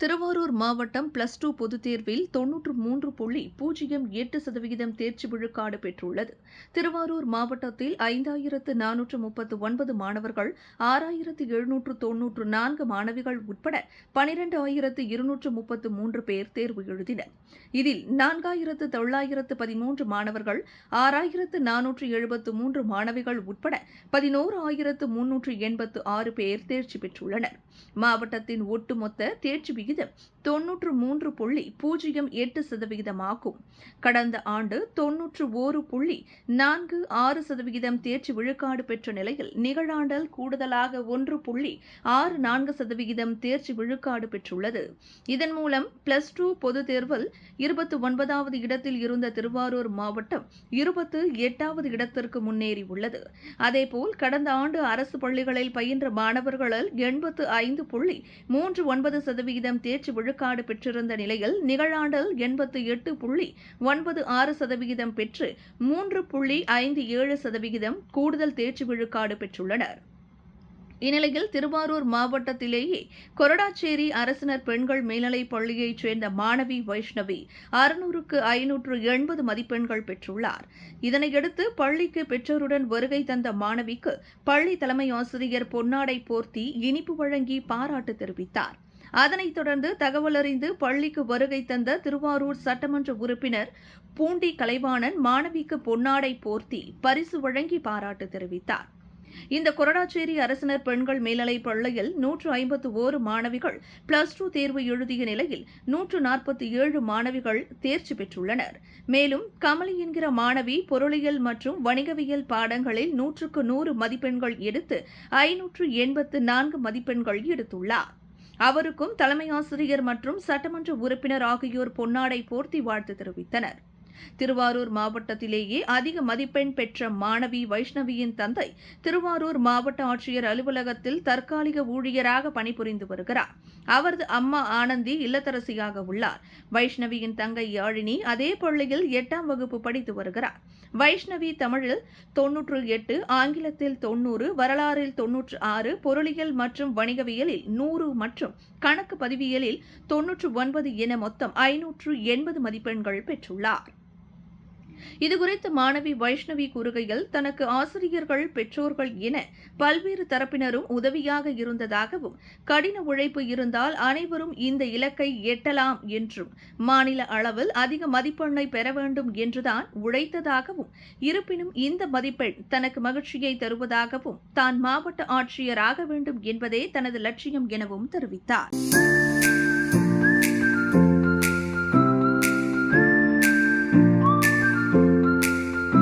திருவாரூர் மாவட்டம் plus two பொதுத் தேர்வில் தொன்னூற்று மூன்று புள்ளி பூஜ்ஜியம் எட்டு சதவிகிதம் தேர்ச்சி விழுக்காடு பெற்றுள்ளது. திருவாரூர் மாவட்டத்தில் ஐந்தாயிரத்து நானூற்று முப்பத்து ஒன்பது மாணவர்கள் ஆறாயிரத்து எழுநூற்று தொன்னூற்று நான்கு மாணவிகள் உட்பட பனிரெண்டு ஆயிரத்து இருநூற்று முப்பத்து மூன்று பேர் தேர்வு எழுதினர். இதில் நான்காயிரத்து தொள்ளாயிரத்து பதிமூன்று மாணவர்கள் ஆறாயிரத்து நானூற்று எழுபத்து மூன்று மாணவிகள் உட்பட பதினோரு ஆயிரத்து முன்னூற்று எண்பத்து ஆறு பேர் தேர்ச்சி பெற்றுள்ளனர். மாவட்டத்தின் ஒட்டுமொத்த தேர்ச்சி விகிதம் தொன்னூற்று மூன்று புள்ளி பூஜ்ஜியம் எட்டு சதவிகிதமாகும். கடந்த ஆண்டு தொன்னூற்று ஓரு புள்ளி நான்கு ஆறு சதவிகிதம் தேர்ச்சி விழுக்காடு பெற்ற நிலையில் நிகழாண்டல் கூடுதலாக ஒன்று புள்ளி ஆறு நான்கு சதவிகிதம் தேர்ச்சி விழுக்காடு பெற்றுள்ளது. இதன் மூலம் பிளஸ் டூ பொதுத் தேர்வில் இருபத்தி ஒன்பதாவது இடத்தில் இருந்த திருவாரூர் மாவட்டம் இருபத்து எட்டாவது இடத்திற்கு முன்னேறியுள்ளது அதேபோல் கடந்த ஆண்டு அரசு பள்ளிகளில் பயின்ற மாணவர்களால் எண்பத்து ஐந்து புள்ளி மூன்று ஒன்பது சதவிகிதம் தேர்ச்சி விழுக்காடு பெற்றிருந்த நிலையில் நிகழாண்டில் எண்பத்து எட்டு புள்ளி ஒன்பது ஆறு சதவிகிதம் பெற்று மூன்று புள்ளி ஐந்து ஏழு சதவிகிதம் கூடுதல் தேர்ச்சி விழுக்காடு பெற்றுள்ளனர். இந்நிலையில் திருவாரூர் மாவட்டத்திலேயே கொரடாச்சேரி அரசினர் பெண்கள் மேல்நிலைப் பள்ளியைச் சேர்ந்த மாணவி வைஷ்ணவி அறுநூறுக்கு ஐநூற்று எண்பது மதிப்பெண்கள் பெற்றுள்ளார். இதனையடுத்து பள்ளிக்கு பெற்றோருடன் வருகை தந்த மாணவிக்கு பள்ளி தலைமை ஆசிரியர் பொன்னாடை போர்த்தி இனிப்பு வழங்கி பாராட்டு தெரிவித்தார். அதனைத் தொடர்ந்து தகவல் அறிந்து பள்ளிக்கு வருகை தந்த திருவாரூர் சட்டமன்ற உறுப்பினர் பூண்டி கலைவாணன் மாணவிக்கு பொன்னாடை போர்த்தி பரிசு வழங்கி பாராட்டு தெரிவித்தார். இந்த கொரடாச்சேரி அரசினர் பெண்கள் மேல்நிலைப் பள்ளியில் நூற்று ஐம்பத்து ஓரு மாணவிகள் பிளஸ் டூ தேர்வு எழுதிய நிலையில் நூற்று நாற்பத்தி ஏழு மாணவிகள் தேர்ச்சி பெற்றுள்ளனர். மேலும் கமலி என்கிற மாணவி பொருளியல் மற்றும் வணிகவியல் பாடங்களில் நூற்றுக்கு நூறு மதிப்பெண்கள் எடுத்து ஐநூற்று எண்பத்து நான்கு மதிப்பெண்கள் எடுத்துள்ளார். அவருக்கும் தலைமை ஆசிரியர் மற்றும் சட்டமன்ற உறுப்பினர் ஆகியோர் பொன்னாடை போர்த்தி வாழ்த்து தெரிவித்தனர். திருவாரூர் மாவட்டத்திலேயே அதிக மதிப்பெண் பெற்ற மாணவி வைஷ்ணவியின் தந்தை திருவாரூர் மாவட்ட ஆட்சியர் அலுவலகத்தில் தற்காலிக ஊழியராக பணிபுரிந்து வருகிறார். அவரது அம்மா ஆனந்தி இல்லத்தரசியாக உள்ளார். வைஷ்ணவியின் தங்கை யாழினி அதே பள்ளியில் எட்டாம் வகுப்பு படித்து வருகிறார். வைஷ்ணவி தமிழில் தொன்னூற்று எட்டு ஆங்கிலத்தில் தொன்னூறு வரலாறில் தொன்னூற்று ஆறு பொருளியல் மற்றும் வணிகவியலில் நூறு மற்றும் கணக்கு பதிவியலில் தொன்னூற்று ஒன்பது என மொத்தம் ஐநூற்று எண்பது மதிப்பெண்கள் பெற்றுள்ளார். இதுகுறித்து மாணவி வைஷ்ணவி கூறுகையில் தனக்கு ஆசிரியர்கள் பெற்றோர்கள் என பல்வேறு தரப்பினரும் உதவியாக இருந்ததாகவும் கடின உழைப்பு இருந்தால் அனைவரும் இந்த இலக்கை எட்டலாம் என்றும் மாநில அளவில் அதிக மதிப்பெண்ணை பெற வேண்டும் என்றுதான் உழைத்ததாகவும் இருப்பினும் இந்த மதிப்பெண் தனக்கு மகிழ்ச்சியை தருவதாகவும் தான் மாவட்ட ஆட்சியராக வேண்டும் என்பதே தனது லட்சியம் எனவும் தெரிவித்தார்.